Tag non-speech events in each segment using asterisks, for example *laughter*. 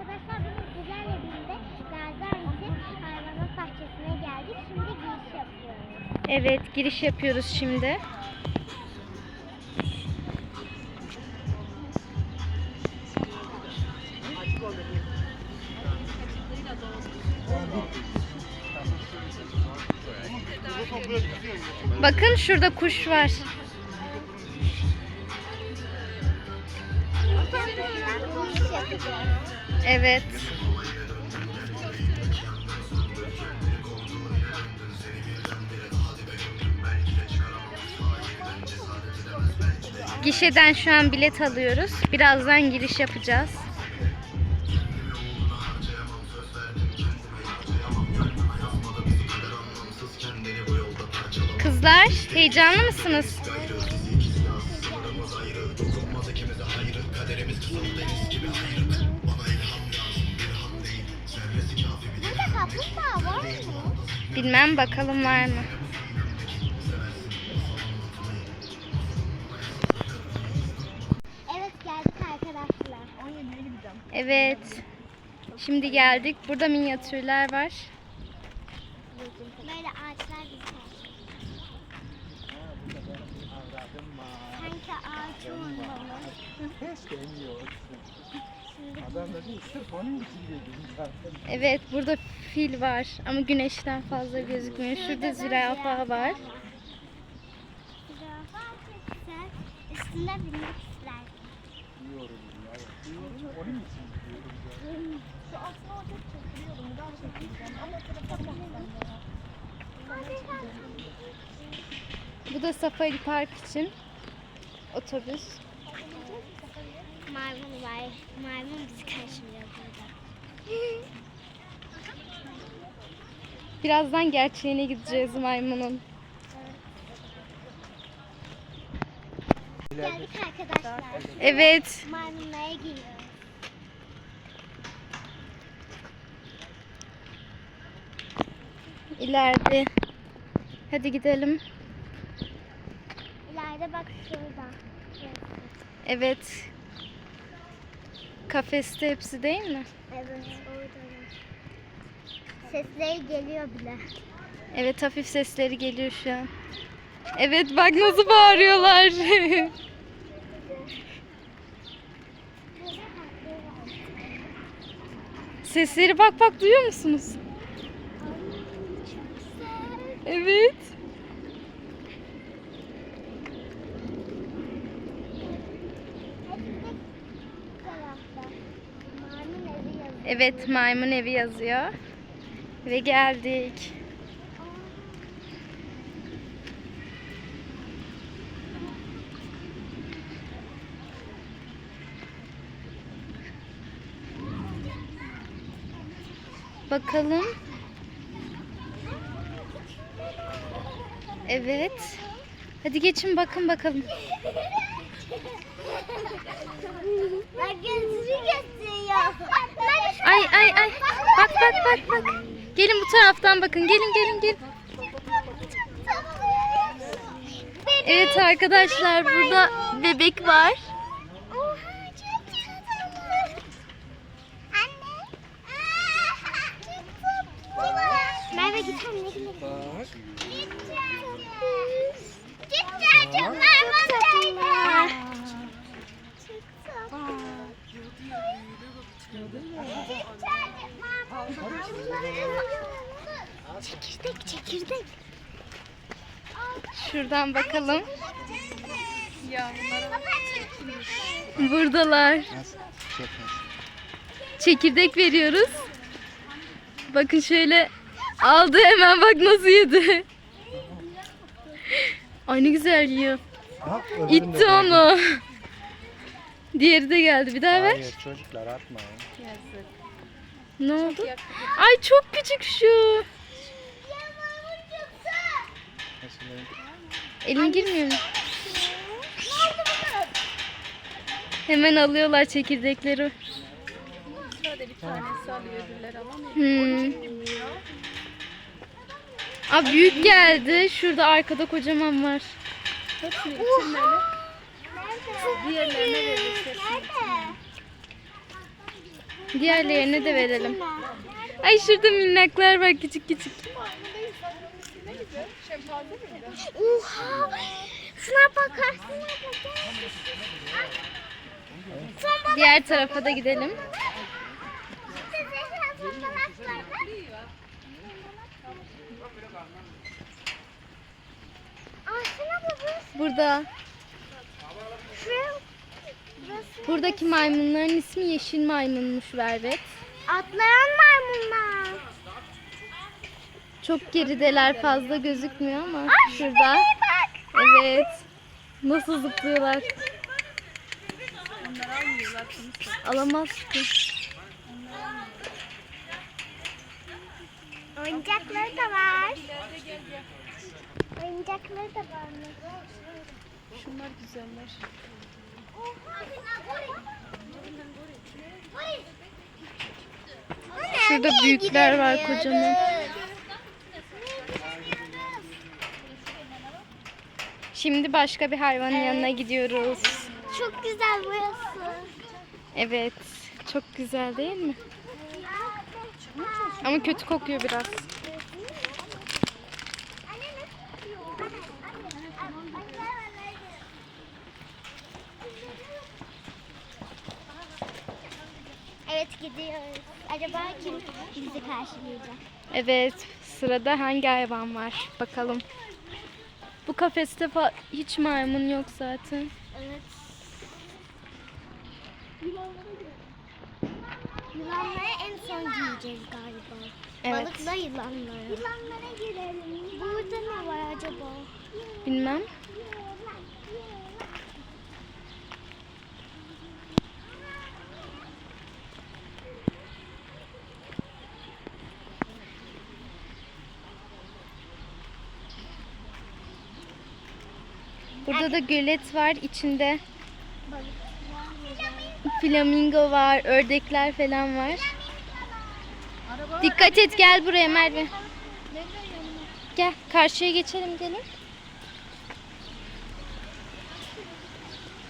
Arkadaşlar bugün sizlerle birlikte Gaziantep hayvanat bahçesine geldik. Şimdi giriş yapıyoruz. Evet giriş yapıyoruz şimdi. Bakın şurada kuş var. Giriş yapacağız. Evet. Gişeden şu an bilet alıyoruz. Birazdan giriş yapacağız. Kızlar heyecanlı mısınız? Bilmem bakalım var mı? Evet geldik arkadaşlar. Evet. Şimdi geldik. Burada minyatürler var. Böyle ağaçlar güzel. Sanki ağaç olmalı. Evet burada fil var ama güneşten fazla gözükmüyor. Şurada zürafa var. Zürafa çok güzel. Binmek ister. Diyorum ya, diyorum, onun için. Bu da safari park için otobüs. Maymun var. Maymun bizi karşılıyor burada. Birazdan gerçeğine gideceğiz maymunun. Geldik arkadaşlar. Evet. Maymunlara giriyoruz. ileride. Hadi gidelim. İleride bak şurada. Evet. Kafeste hepsi değil mi? Evet orada. Sesleri geliyor bile. Evet hafif sesleri geliyor şu an. Evet bak nasıl bağırıyorlar. *laughs* Sesleri bak bak duyuyor musunuz? Evet. Bu tarafta. Maymun evi yazıyor. Evet maymun evi yazıyor. Ve geldik. Bakalım. Evet. Hadi geçin bakın bakalım. Bak gözünü gösteriyor. Ay ay ay. Bak bak bak bak. Gelin bu taraftan bakın. Gelin gelin gelin. Evet arkadaşlar burada bebek var. Oha çok tatlı. Anne. Çok tatlı. Merve git anne gidelim. Git çocuğum Merve teyze. Çok tatlı. Çekirdek çekirdek. Şuradan bakalım. Ya Buradalar. nasıl? Çok nasıl? Çekirdek veriyoruz. Bakın şöyle aldı hemen bak nasıl yedi. Ay ne güzel yiyor. Bak, öbürünü İtti onu. Diğeri de geldi. Bir daha ver. Hayır, çocuklar atma. Ne oldu? Ay çok küçük şu. Mesela Elin girmiyor mu? Hemen alıyorlar çekirdekleri. Hmm. Aa, büyük geldi. Şurada arkada kocaman var. Diğerlerine verirsin. Diğerlerine de verelim. Ay şurada minnaklar var küçük küçük. Oha! Şuna bakar, şuna bakar. Son baba. Diğer tarafa da gidelim. Burada. Buradaki maymunların ismi yeşil maymunmuş Vervet. Atlayan maymunlar. Çok gerideler fazla gözükmüyor ama Ay, şurada. Evet. Nasıl zıplıyorlar? Alamaz ki. Oyuncakları da var. Oyuncakları da var. Şunlar güzeller. Şurada büyükler var kocaman. Şimdi başka bir hayvanın yanına gidiyoruz. Çok güzel burası. Evet. Çok güzel değil mi? Ama kötü kokuyor biraz. Evet gidiyoruz. Acaba kim bizi karşılayacak? Evet. Sırada hangi hayvan var? Bakalım. Bu kafeste hiç maymun yok zaten. Evet. Yılanları en son giyeceğiz galiba. Evet. Balıkla yılanları. Yılanlara girelim. Burada ne var acaba? Bilmem. Burada da gölet var içinde. Flamingo var, ördekler falan var. Dikkat et gel buraya Merve. Gel karşıya geçelim gelin.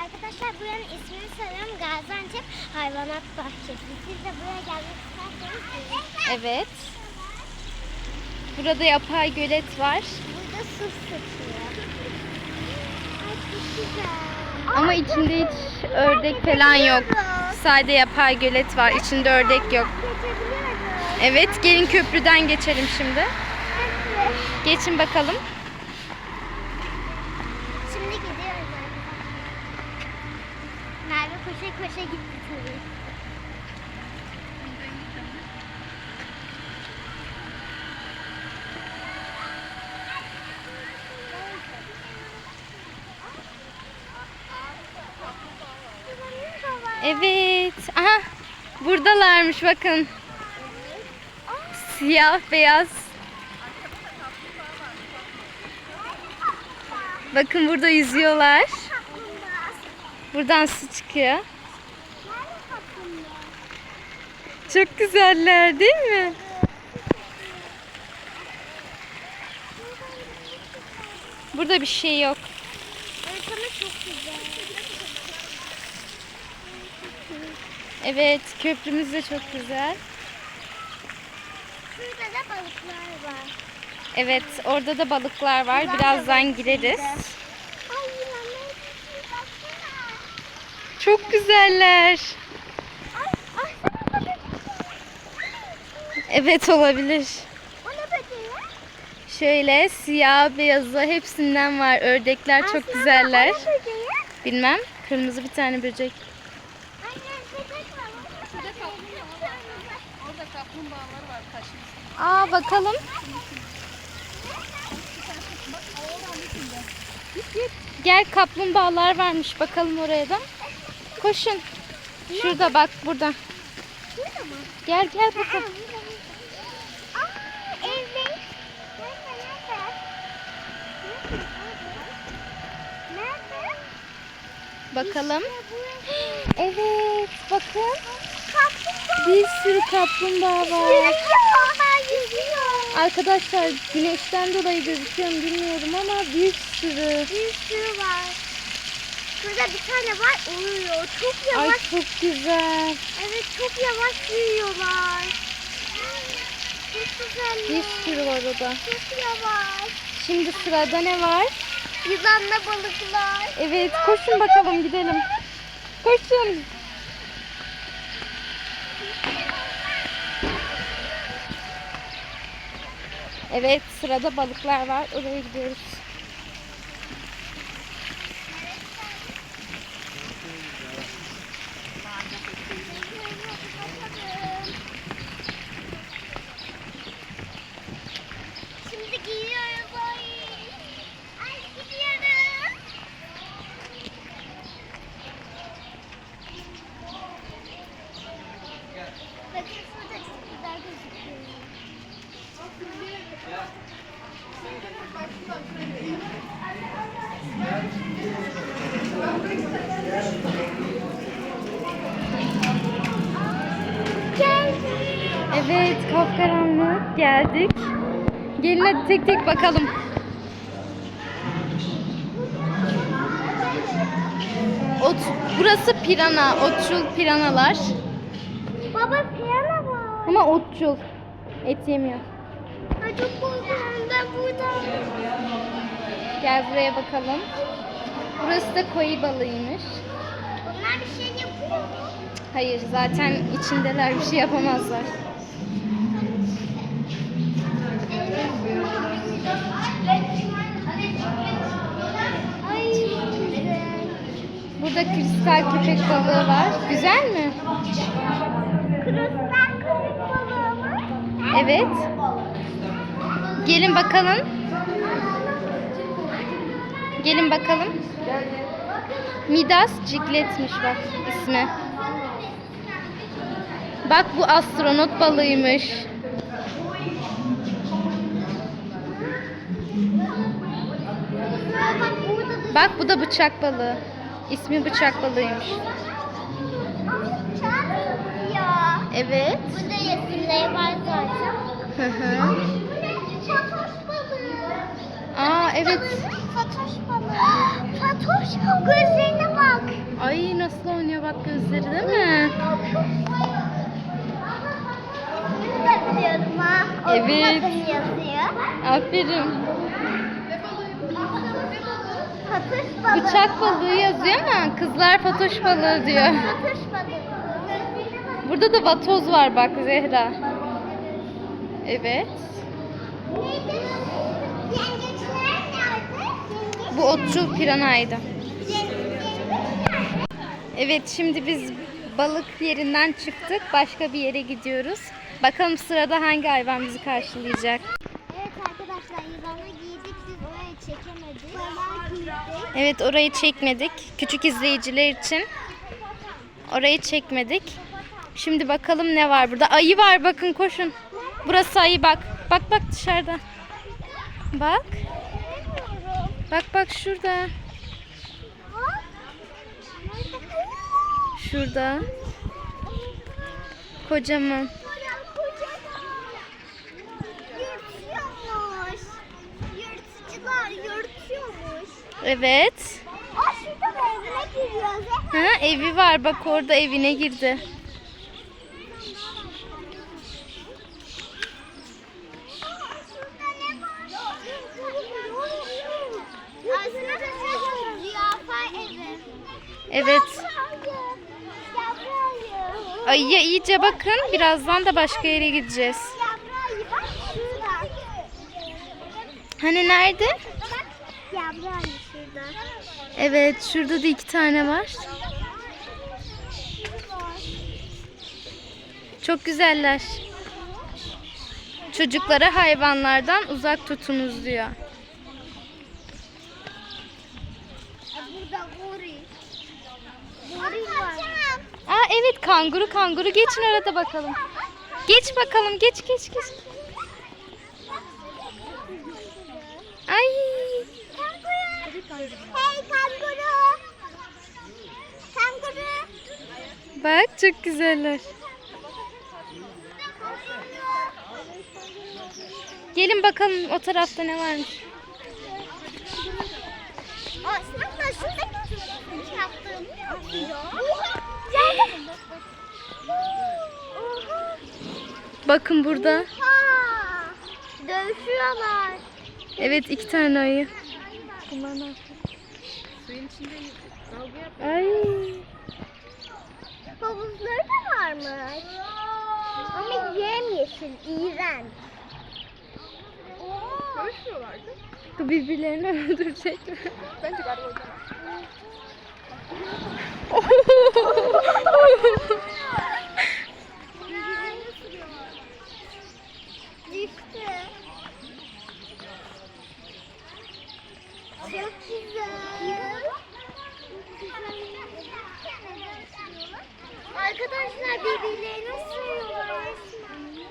Arkadaşlar buranın ismini sanırım Gaziantep Hayvanat Bahçesi. Siz de buraya gelmek isterseniz gelin. Evet. Burada yapay gölet var. Burada su sıçıyor. Ama içinde hiç ördek falan yok. Sadece yapay gölet var. İçinde ördek yok. Evet, gelin köprüden geçelim şimdi. Geçin bakalım. Şimdi gidiyoruz arkadaşlar. Merve koşa koşa gitti tabii. Evet. Aha, buradalarmış bakın. Siyah beyaz. Bakın burada yüzüyorlar. Buradan su çıkıyor. Çok güzeller değil mi? Burada bir şey yok. Ortamı çok güzel. Evet, köprümüz de çok güzel. Şurada da balıklar var. Evet, orada da balıklar var. Birazdan gireriz. Ay yılanlar bir baksana. Çok güzeller. Ay ay. Evet olabilir. Şöyle siyah, beyazı hepsinden var. Ördekler çok Aslında güzeller. Bilmem. Kırmızı bir tane böcek. Anne böcek var. Şurada Orada kaplumbağalar var taşın. Aa bakalım. Gel kaplumbağalar varmış. Bakalım oraya da. Koşun. Şurada bak burada. Gel gel bakalım. Bakalım. Evet bakın. Bir sürü kaplumbağa var. Arkadaşlar güneşten dolayı gözüküyor mu bilmiyorum ama bir sürü. Bir sürü var. Şurada bir tane var uyuyor. Çok Ay yavaş. çok güzel. Evet çok yavaş uyuyorlar. Çok güzel. Bir sürü var orada. Çok yavaş. Şimdi sırada ne var? Yılanla balıklar. Evet koşun bakalım gidelim. Koşun. Evet sırada balıklar var. Oraya gidiyoruz. Şimdi giyiyoruz. Ay, ay gidiyoruz. Bakın şurada çok güzel gözüküyor. Geldik. Evet kapkaranlık geldik. Gelin hadi tek tek bakalım. Ot, burası pirana, otçul piranalar. Baba piyano var. Ama otçul. Et yemiyor. Ay çok korkuyorum ben buradan. Gel buraya bakalım. Burası da koyu balığıymış. Onlar bir şey yapıyor mu? Hayır zaten içindeler bir şey yapamazlar. Ay çok güzel. Burada kristal köpek balığı var. Güzel mi? Kristal köpek balığı mı? Evet. Gelin bakalım. Gelin bakalım. Midas cikletmiş bak ismi. Bak bu astronot balığıymış. Bak bu da bıçak balığı. İsmi bıçak balığıymış. Evet. Burada resimleri var zaten. Hı hı. Bu ne? Fatoş balığı. Aa evet. Fatoş balığı. Fatoş gözlerine bak. Ay nasıl oynuyor bak gözleri değil mi? Evet. Aferin. Fatoş balığı. Bıçak balığı yazıyor ama kızlar fatoş balığı diyor. Burada da vatoz var bak Zehra. Evet. Bu otçul piranaydı. Evet şimdi biz balık yerinden çıktık. Başka bir yere gidiyoruz. Bakalım sırada hangi hayvan bizi karşılayacak. Evet orayı çekmedik. Küçük izleyiciler için. Orayı çekmedik. Şimdi bakalım ne var burada. Ayı var bakın koşun. Burası ayı bak. Bak bak dışarıda. Bak. Bak bak şurada. Şurada. Kocaman. Evet. Aa şurada da evine giriyor. Ha, evi var bak orada evine girdi. Evet. Ayıya iyice bakın. Birazdan da başka yere gideceğiz. Hani nerede? Evet şurada da iki tane var. Çok güzeller. Çocuklara hayvanlardan uzak tutunuz diyor. Aa evet kanguru kanguru geçin arada bakalım. Geç bakalım geç geç geç. Ay Hey kanguru. Kanguru. bak çok güzeller. Gelin bakalım o tarafta ne varmış. Aslında. Oha. Bakın burada. Dövüşüyorlar. Evet iki tane ayı. Ay. Havuzları da varmış. Ama yemyeşil, iğrenç. Dövüşmüyorlardı. Birbirlerini öldürecek. Bence galiba o *laughs* yüzden. Düştü. Çok güzel. Arkadaşlar birbirlerini ısırıyorlar resmen.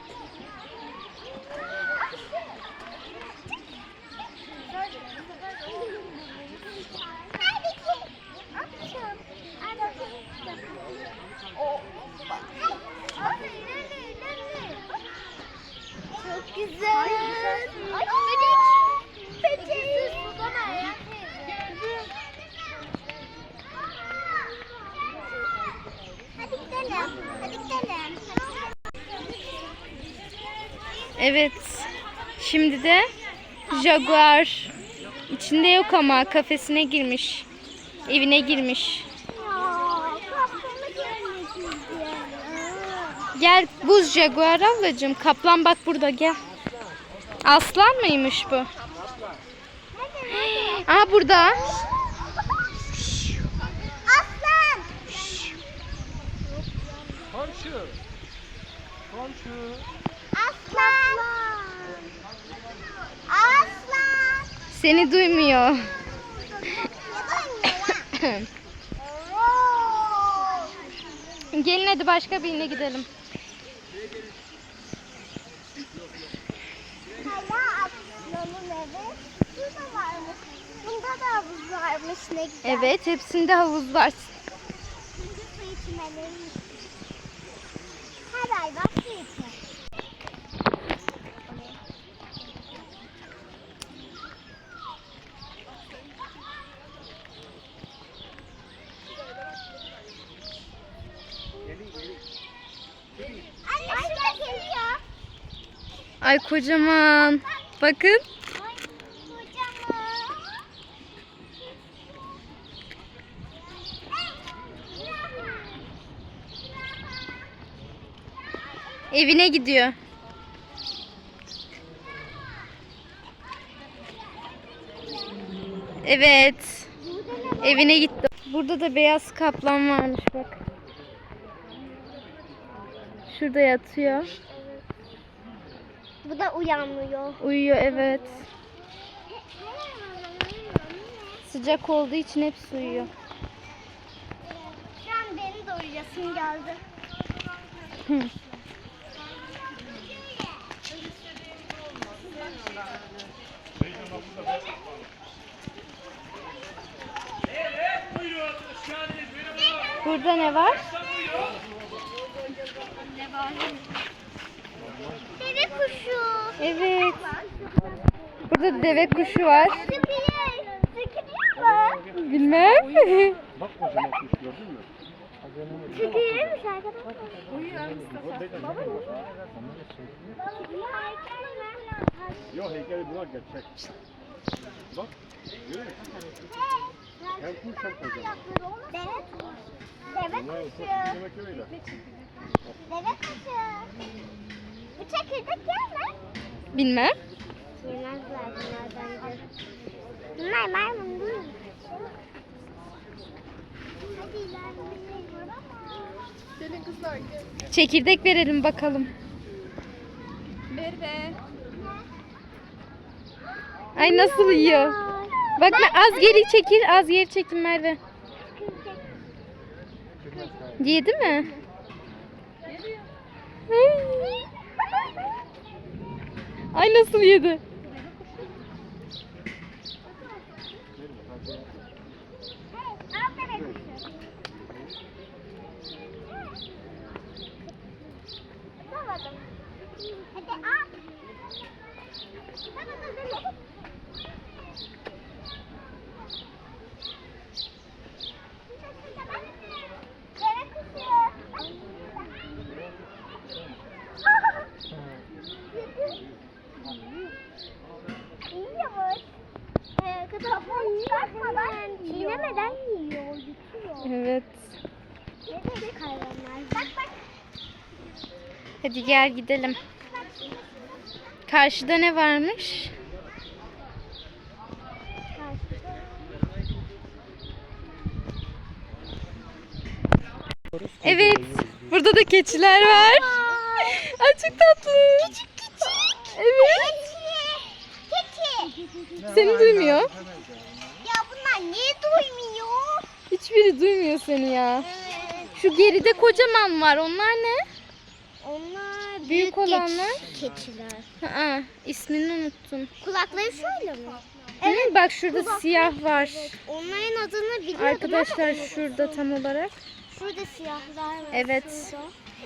Çok güzel. Ay böcek. Böcek. Hadi gidelim. Hadi gidelim. Evet. Şimdi de Jaguar. İçinde yok ama kafesine girmiş. Evine girmiş. Gel buz Jaguar ablacığım. Kaplan bak burada gel. Aslan mıymış bu? Aa burada. Aslan. Komşu. Komşu. Aslan. Aslan. Seni duymuyor. Gelin hadi başka birine gidelim. Evet hepsinde havuz var. Şimdi su içmeliymiş. Her ay bak su içmek. Anne şurada geliyor. Ay kocaman. Bakın. Evine gidiyor. Evet. Evine gitti. Burada da beyaz kaplan varmış bak. Şurada yatıyor. Bu da uyanmıyor. Uyuyor evet. Sıcak olduğu için hepsi uyuyor. Şu an benim de uyuyasım geldi. Burada ne var? Deve kuşu. Evet. Burada deve kuşu var. Sıkıyor. Sıkıyor mu? Bilmem. Bak kocaman kuş gördün mü? Sıkıyormuş arkadaşlar. Yok heykeli buna gerçek. Bak. Görüyor musun? Hem kuş hem kocaman. Deve Deve Bunlar kuşu. Deve kuşu. Bu çekirdek yer mi? Bilmem. Yemezler bunlar bence. Bunlar maymun değil mi? Hadi ilerleyelim. Gelin kızlar gel. Çekirdek verelim bakalım. Merve. Ay nasıl yiyor? Bak ben az geri çekil, az geri çekil Merve. Yedi mi? Ay. Ay nasıl yedi? Al deve kuşu. Tutamadım. Hadi al. Tutamadım. Hadi gel gidelim. Karşıda ne varmış? Evet. Burada da keçiler var. Ay çok tatlı. Küçük küçük. Evet. Keçi. Keçi. Seni duymuyor. Ya bunlar niye duymuyor? Hiçbiri duymuyor seni ya. Evet. Şu geride kocaman var. Onlar ne? Onlar büyük, Büyük olanlar? keç- keçiler. Aa, ismini unuttum. Kulakları şöyle mi? Hı, bak şurada siyah var. Onların adını biliyordum Arkadaşlar ama şurada tam olarak. Şurada siyahlar var. Evet. Şurada.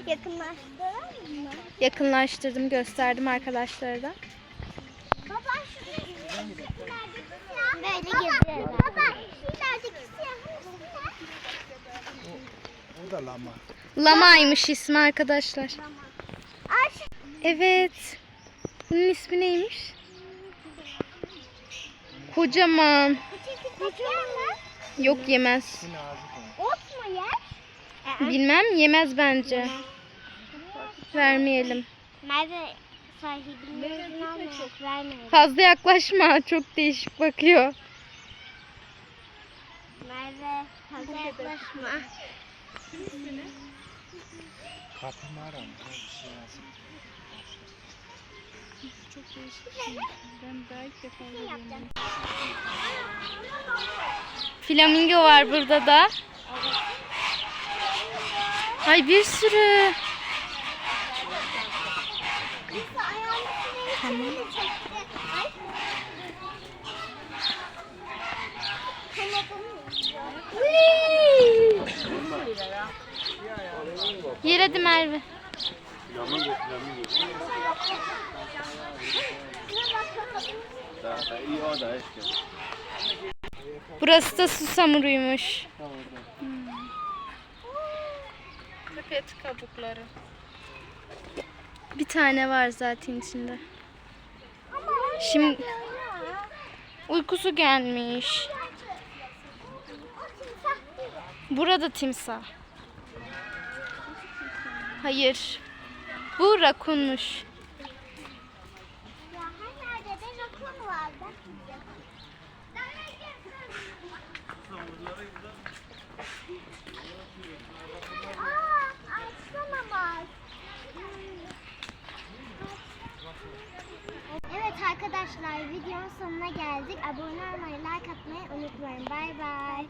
Yakınlaştıralım mı? Yakınlaştırdım, gösterdim arkadaşlara da. Baba şurada Böyle geziyorlar. Baba şuradaki siyah O da lama. Lamaymış ismi arkadaşlar. Şu Evet. Bunun ismi neymiş? Kocaman. Yok yemez. Ot mu yer? Bilmem yemez bence. Vermeyelim. Merve sahibinin çok vermeyelim. Fazla yaklaşma. Çok değişik bakıyor. Merve fazla yaklaşma. Kapımara mı? Bir şey yazık. Ne yapacağım? Flamingo var burada da. Ay bir sürü. Neyse ayağını şuraya çekti, çekti. Ay. Kanadını yiyor. Yer hadi Merve. Yaman götürelim. Da, da iyi o da işte. Burası da susamuruymuş. Sepet kabukları. Bir tane var zaten içinde. Şimdi uykusu gelmiş. Burada timsah. Hayır. Bu rakunmuş. Ya her yerde de rakun vardı. Aa, açsana bak. Evet videonun sonuna geldik. Abone olmayı, like atmayı unutmayın. Bay bay.